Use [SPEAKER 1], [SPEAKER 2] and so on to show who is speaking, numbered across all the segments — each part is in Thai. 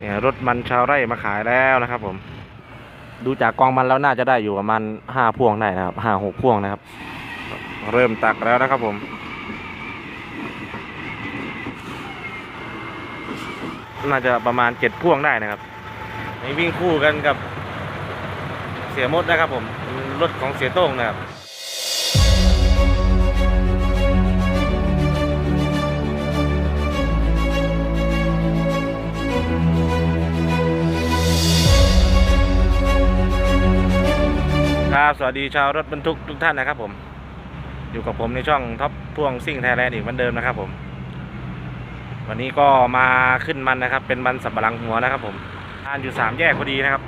[SPEAKER 1] เนี่ยรถมันชาวไร่มาขายแล้วนะครับผม ดูจากกองมันแล้วน่าจะได้อยู่ประมาณห้าพ่วงได้นะครับห้าหกพ่วงนะครับ เริ่มตักแล้วนะครับผมน่าจะประมาณเจ็ดพ่วงได้นะครับนี่วิ่งคู่กันกับเสียมดนะครับผม รถของเสียโต้งนะครับ สวัสดีชาวรถบรรทุกทุกท่านนะครับผม อยู่กับผมในช่องท็อปพ่วงซิ่งไทยแลนด์อีกเหมือนเดิมนะครับผม วันนี้ก็มาขึ้นมันนะครับ เป็นมันสับปะหลังหัวนะครับ ผมทานอยู่สามแยกพอดีนะครับ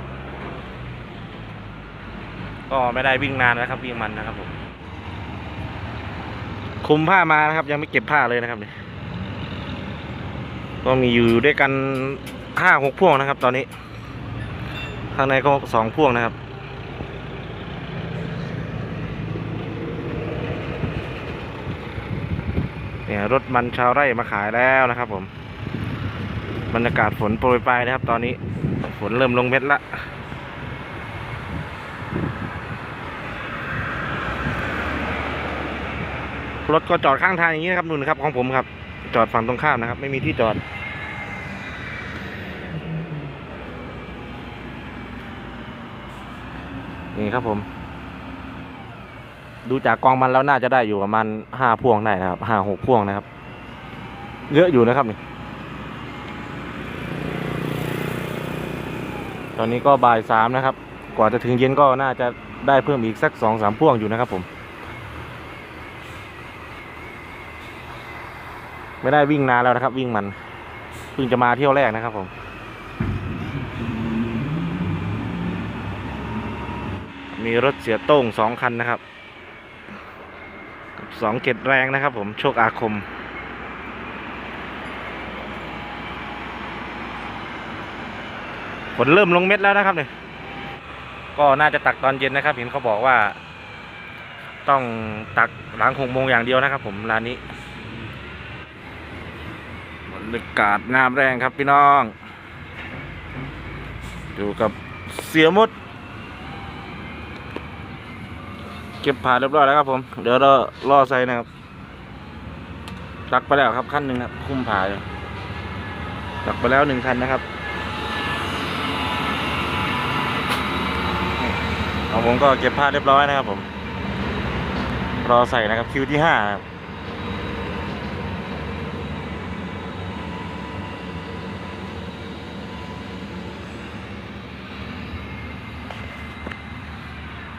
[SPEAKER 1] ก็ไม่ได้วิ่งนานนะครับ วิ่งมันนะครับผมคุมผ้ามานะครับ ยังไม่เก็บผ้าเลยนะครับเนี่ยก็มีอยู่ด้วยกันห้าหกพ่วงนะครับ ตอนนี้ ข้างในก็สองพ่วงนะครับ เนี่ยรถมันชาวไร่มาขายแล้วนะครับ ผม บรรยากาศฝนโปรยปลายนะครับ ตอนนี้ฝนเริ่มลงเม็ดละรถก็จอดข้างทางอย่างนี้นะครับนุ่นครับของผมครับ จอดฝั่งตรงข้ามนะครับ ไม่มีที่จอด นี่ครับผม ดูจากกองมันแล้วน่าจะได้อยู่ประมาณห้าพวงได้นะครับห้าหกพวงนะครับ เยอะอยู่นะครับนี่ ตอนนี้ก็บ่ายสามนะครับ กว่าจะถึงเย็นก็น่าจะได้เพิ่มอีกสักสองสามพวงอยู่นะครับผม ไม่ได้วิ่งนานแล้วนะครับ วิ่งมันเพิ่งจะมาเที่ยวแรกนะครับผมมีรถเสียโต้งสองคันนะครับ สองเกตแรงนะครับผม โชคอาคม ฝนเริ่มลงเม็ดแล้วนะครับเนี่ยก็น่าจะตักตอนเย็นนะครับ เห็นเขาบอกว่า ต้องตักหลังหกโมงอย่างเดียวนะครับผมร้านนี้บรรยากาศงามแรงครับพี่น้อง อยู่กับเสียมด เก็บผ่าเรียบร้อยแล้วครับผม เดี๋ยวเราล่อใส่นะครับตักไปแล้วครับขั้นหนึ่งครับ คุ้มผ่าอยู่ตักไปแล้วหนึ่งคันนะครับของผมก็เก็บผ้าเรียบร้อยนะครับผม รอใส่นะครับคิวที่ห้าครับ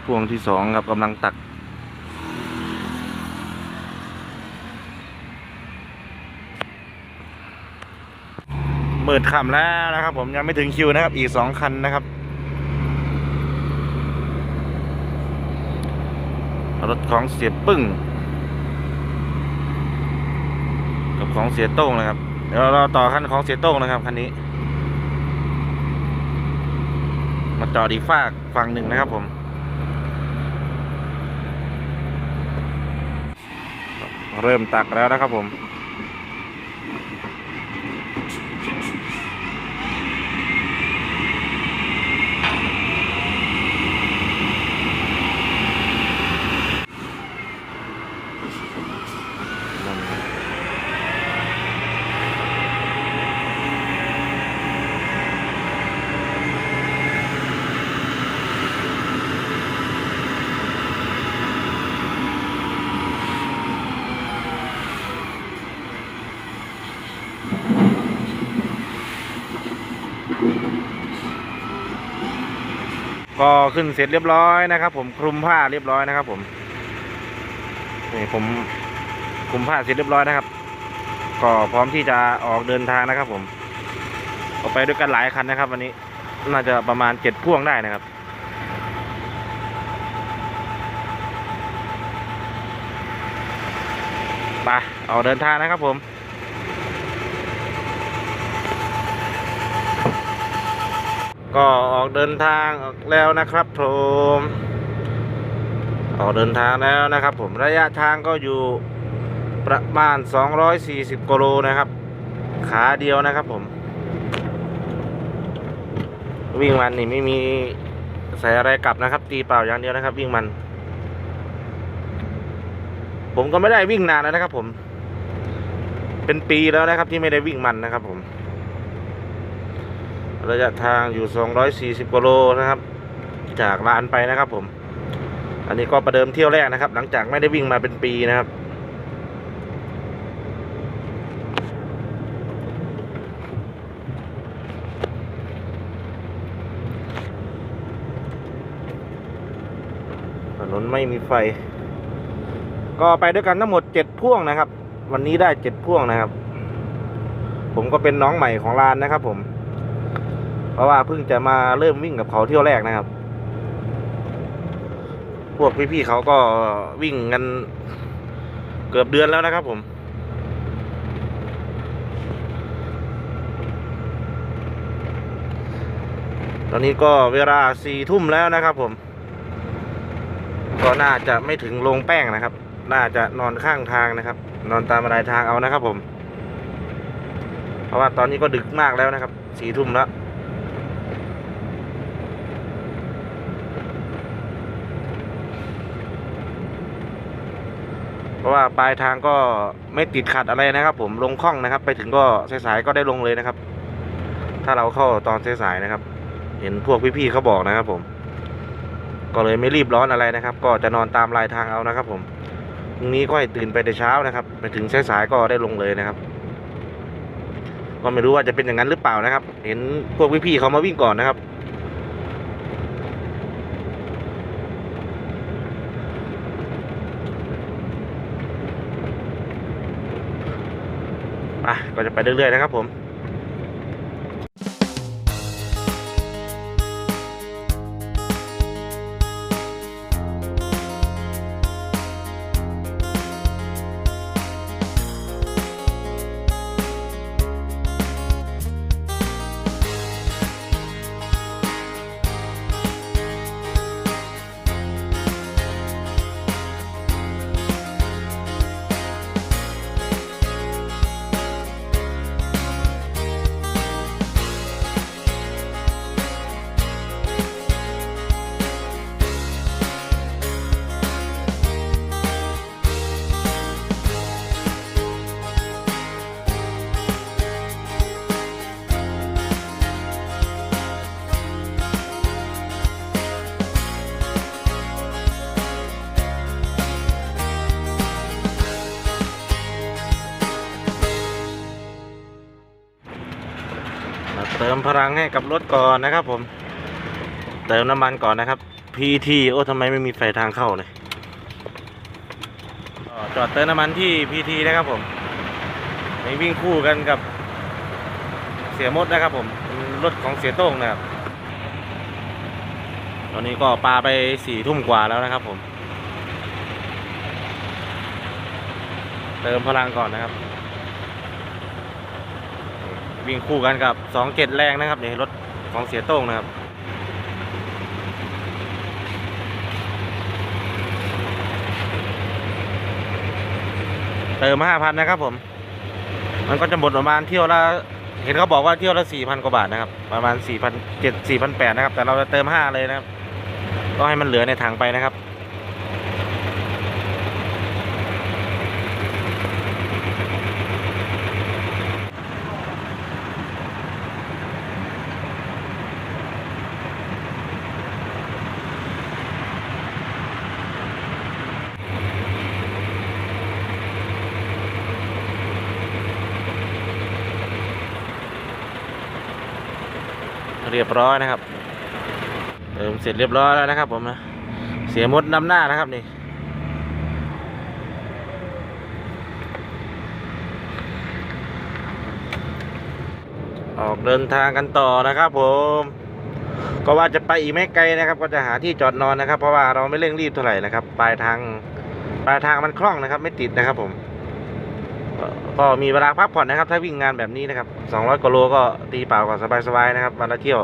[SPEAKER 1] พวงที่สองครับกำลังตัก เมิดค่ำแล้วนะครับ ผมยังไม่ถึงคิวนะครับ อีกสองคันนะครับรถของเสียปึ้ง กับของเสียโต้งนะครับ เดี๋ยวเราต่อคันของเสียโต้งนะครับคันนี้ มาจอดอีกฝากฝั่งหนึ่งนะครับผม เริ่มตักแล้วนะครับผม ก็ขึ้นเสร็จเรียบร้อยนะครับ ผมคลุมผ้าเรียบร้อยนะครับ ผมนี่ผมคลุมผ้าเสร็จเรียบร้อยนะครับ ก็พร้อมที่จะออกเดินทางนะครับ ผมออกไปด้วยกันหลายคันนะครับ วันนี้น่าจะประมาณเจ็ดพ่วงได้นะครับไปออกเดินทางนะครับผม ก็ออกเดินทางออกแล้วนะครับผมออกเดินทางแล้วนะครับ ผมระยะทางก็อยู่ประมาณ 240กิโลนะครับ ขาเดียวนะครับผม วิ่งมันนี่ไม่มีใส่อะไรกลับนะครับ ตีเปล่าอย่างเดียวนะครับ วิ่งมัน ผมก็ไม่ได้วิ่งนานแล้วนะครับ ผม เป็นปีแล้วนะครับที่ไม่ได้วิ่งมันนะครับ ผม ระยะทางอยู่ 240กิโลนะครับ จากลานไปนะครับผม อันนี้ก็ประเดิมเที่ยวแรกนะครับ หลังจากไม่ได้วิ่งมาเป็นปีนะครับถนนไม่มีไฟ ก็ไปด้วยกันทั้งหมดเจ็ดพ่วงนะครับ วันนี้ได้เจ็ดพ่วงนะครับ ผมก็เป็นน้องใหม่ของร้านนะครับผม เพราะว่าเพิ่งจะมาเริ่มวิ่งกับเขาเที่ยวแรกนะครับ พวกพี่ๆเขาก็วิ่งกันเกือบเดือนแล้วนะครับ ผมตอนนี้ก็เวลาสี่ทุ่มแล้วนะครับผม ก็น่าจะไม่ถึงลงแป้งนะครับ น่าจะนอนข้างทางนะครับ นอนตามรายทางเอานะครับผม เพราะว่าตอนนี้ก็ดึกมากแล้วนะครับสี่ทุ่มแล้ว ราะว่าปลายทางก็ไม่ติดขัดอะไรนะครับผมลงคล่องนะครับ ไปถึงก็สายๆก็ได้ลงเลยนะครับ ถ้าเราเข้าตอนสายๆนะครับ เห็นพวกพี่ๆเขาบอกนะครับ ผม ก็เลยไม่รีบร้อนอะไรนะครับ ก็จะนอนตามรายทางเอานะครับ ผมพรุ่งนี้ก็ให้ตื่นไปแต่เช้านะครับ ไปถึงสายๆก็ได้ลงเลยนะครับ ก็ไม่รู้ว่าจะเป็นอย่างนั้นหรือเปล่านะครับ เห็นพวกพี่ๆเขามาวิ่งก่อนนะครับ ไป ก็จะไปเรื่อยๆนะครับผม พลังให้กับรถก่อนนะครับ ผมเติมน้ำมันก่อนนะครับ PT โอ้ทำไมไม่มีไฟทางเข้าเลยจอดเติมน้ำมันที่ PT นะครับผมในวิ่งคู่กันกับเสียมดนะครับ ผมรถของเสียโต้งนะครับ ตอนนี้ก็ปาไปสี่ทุ่มกว่าแล้วนะครับ ผม เติมพลังก่อนนะครับ วิ่งคู่กันกับสองเจ็ดแรงนะครับนี่รถของเสียโต้งนะครับเติมห้าพันนะครับผม มันก็จะหมดประมาณเที่ยวละเห็นเขาบอกว่าเที่ยวละสี่พันกว่าบาทนะครับ ประมาณสี่พันเจ็ดสี่พันแปดนะครับ แต่เราจะเติมห้าเลยนะครับ ก็ให้มันเหลือในถังไปนะครับ เรียบร้อยนะครับเติมเสร็จเรียบร้อยแล้วนะครับผมนะเสียมดนำหน้านะครับนี่ออกเดินทางกันต่อนะครับ ผม ก็ว่าจะไปอีกไม่ไกลนะครับ ก็จะหาที่จอดนอนนะครับ เพราะว่าเราไม่เร่งรีบเท่าไหร่นะครับ ปลายทางปลายทางมันคล่องนะครับ ไม่ติดนะครับผม ก็มีเวลาพักผ่อนนะครับ ถ้าวิ่งงานแบบนี้นะครับ200กว่าโลก็ตีเปล่าก่อนสบายๆนะครับวันละเที่ยว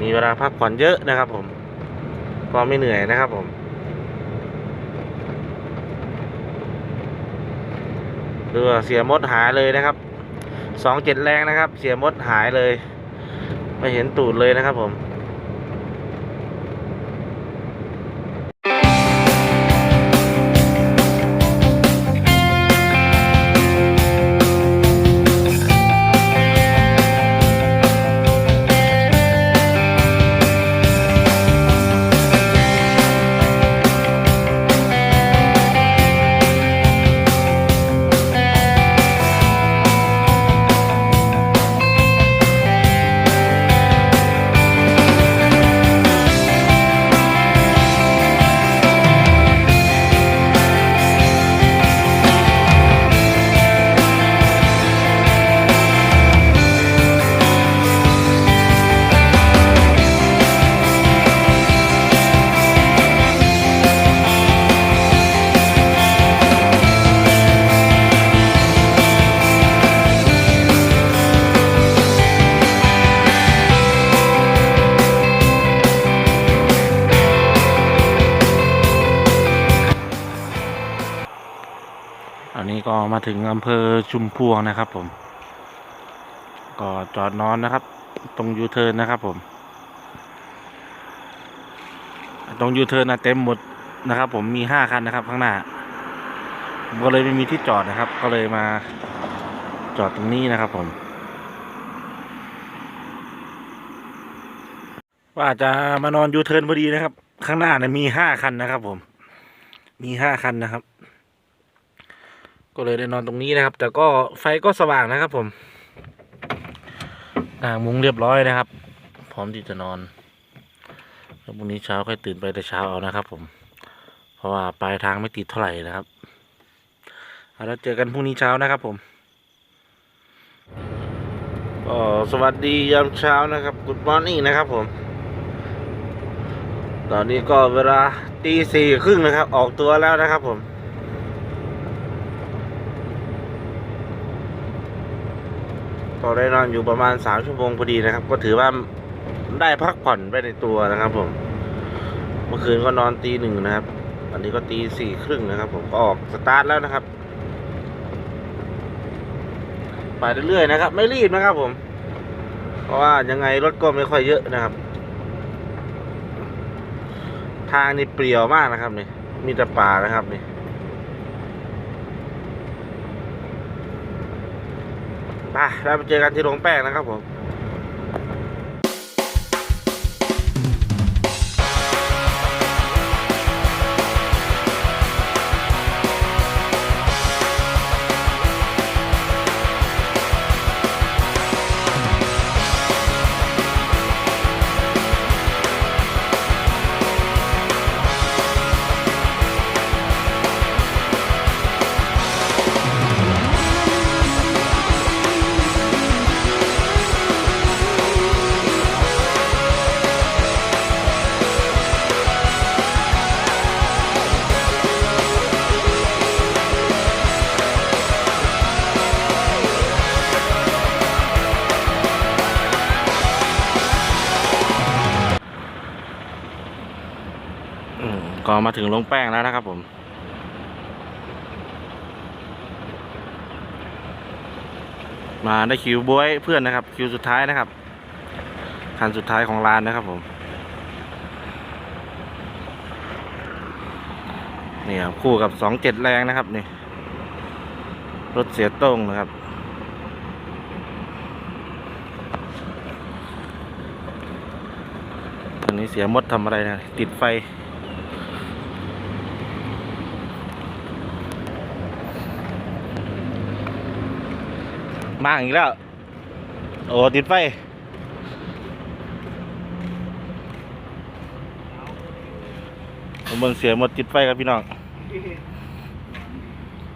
[SPEAKER 1] มีเวลาพักผ่อนเยอะนะครับ ผม ก็ไม่เหนื่อยนะครับ ผมเรือเสียมดหายเลยนะครับสองเจ็ดแรงนะครับ เสียมดหายเลย ไม่เห็นตูดเลยนะครับผม อันนี้ก็มาถึงอำเภอชุมพวงนะครับ ผม ก็จอดนอนนะครับ ตรงยูเทิร์นนะครับ ผม ตรงยูเทิร์นนะเต็มหมดนะครับ ผมมีห้าคันนะครับ ข้างหน้าผมก็เลยไม่มีที่จอดนะครับ ก็เลยมาจอดตรงนี้นะครับผมว่าจะมานอนยูเทิร์นพอดีนะครับ ข้างหน้าเนี่ยมีห้าคันนะครับ ผม มีห้าคันนะครับ ก็เลยได้นอนตรงนี้นะครับ แต่ก็ไฟก็สว่างนะครับ ผมกางมุ้งเรียบร้อยนะครับ พร้อมที่จะนอนแล้วพรุ่งนี้เช้าค่อยตื่นไปแต่เช้าเอานะครับ ผม เพราะว่าปลายทางไม่ติดเท่าไหร่นะครับเอาแล้วเจอกันพรุ่งนี้เช้านะครับผมก็สวัสดียามเช้านะครับ Good morning นะครับผม ตอนนี้ก็เวลาตีสี่ครึ่งนะครับ ออกตัวแล้วนะครับผม ก็ได้นอนอยู่ประมาณสามชั่วโมงพอดีนะครับ ก็ถือว่าได้พักผ่อนไปในตัวนะครับผม เมื่อคืนก็นอนตีหนึ่งนะครับ วันนี้ก็ตีสี่ครึ่งนะครับ ผมก็ออกสตาร์ทแล้วนะครับ ไปเรื่อยๆนะครับ ไม่รีบนะครับ ผม เพราะว่ายังไงรถก็ไม่ค่อยเยอะนะครับ ทางนี่เปลี่ยวมากนะครับนี่มีแต่ป่านะครับนี่ ไปแล้วไปเจอกันที่โรงแป้งนะครับผม มก็มาถึงโรงแป้งแล้วนะครับผม มาได้คิวบวยเพื่อนนะครับ คิวสุดท้ายนะครับ คันสุดท้ายของร้านนะครับผม นี่ครับคู่กับสองเจ็ดแรงนะครับนี่ รถเสียต้งนะครับตอนนี้เสียมดทำอะไรนะ ติดไฟ มาอีกแล้ว โอ้ ติดไฟมเบิ่งเสียหมดติดไฟครับพี่น้อง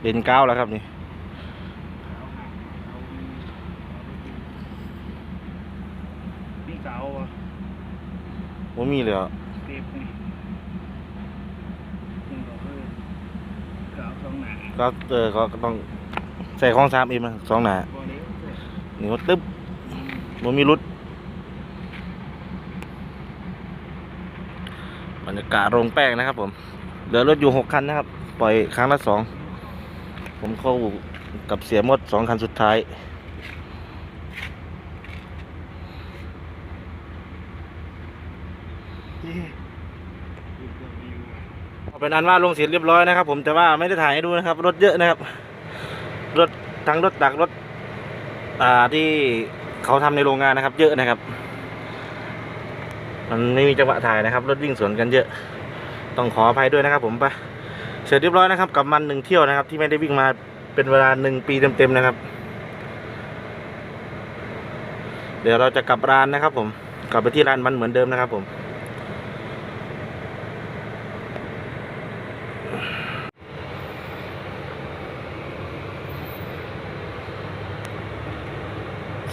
[SPEAKER 1] เป็นก้าวแล้วครับนี่
[SPEAKER 2] นี่เก่าอะ
[SPEAKER 1] ผมมีเลยอะ
[SPEAKER 2] เก็บนี่ก็คือเก่าสองหนา
[SPEAKER 1] ก็เออก็ต้องใส่ของสามเอ็มนะสองหนา
[SPEAKER 2] หนี
[SPEAKER 1] ยวตึ๊บมันมีรุดบรรยากาศโรงแป้งนะครับ ผมเหลือรถอยู่หกคันนะครับ ปล่อยครั้งละสองผมเข้ากับเสียมดสองคันสุดท้ายเป็นอันว่าลงเสร็จเรียบร้อยนะครับ ผมแต่ว่าไม่ได้ถ่ายให้ดูนะครับ รถเยอะนะครับ รถทั้งรถตักรถ ที่เขาทำในโรงงานนะครับ เยอะนะครับ มันไม่มีจังหวะถ่ายนะครับ รถวิ่งสวนกันเยอะ ต้องขออภัยด้วยนะครับ ผมไปเสร็จเรียบร้อยนะครับ กับมันหนึ่งเที่ยวนะครับ ที่ไม่ได้วิ่งมาเป็นเวลาหนึ่งปีเต็มๆนะครับ เดี๋ยวเราจะกลับร้านนะครับ ผมกลับไปที่ร้านมันเหมือนเดิมนะครับ ผม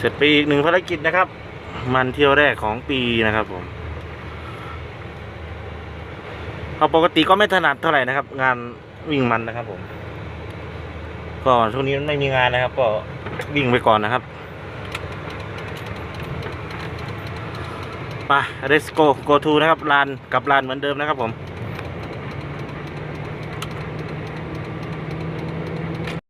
[SPEAKER 1] เสร็จไปอีกหนึ่งภารกิจนะครับ มันเที่ยวแรกของปีนะครับผมเอาปกติก็ไม่ถนัดเท่าไหร่นะครับ งานวิ่งมันนะครับ ผม ก็ช่วงนี้ไม่มีงานนะครับ ก็วิ่งไปก่อนนะครับไป let's go go to นะครับลานกับลานเหมือนเดิมนะครับผม